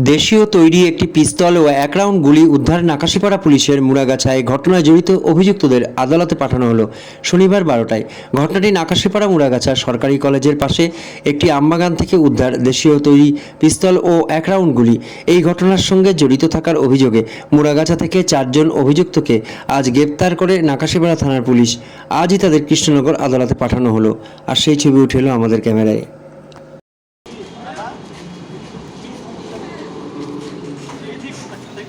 দেশীয় তৈরি একটি পিস্তল ও এক রাউন্ড গুলি উদ্ধার নাকাশিপাড়া পুলিশের মুড়াগাছায় ঘটনায় জড়িত অভিযুক্তদের আদালতে পাঠানো হলো। শনিবার বারোটায় ঘটনাটি নাকাশিপাড়া মুড়াগাছা সরকারি কলেজের পাশে একটি আমবাগান থেকে উদ্ধার দেশীয় তৈরি পিস্তল ও এক রাউন্ড গুলি। এই ঘটনার সঙ্গে জড়িত থাকার অভিযোগে মুড়াগাছা থেকে চারজন অভিযুক্তকে আজ গ্রেপ্তার করে নাকাশিপাড়া থানার পুলিশ। আজই তাদের কৃষ্ণনগর আদালতে পাঠানো হলো। আর সেই ছবি উঠে এলো আমাদের ক্যামেরায়।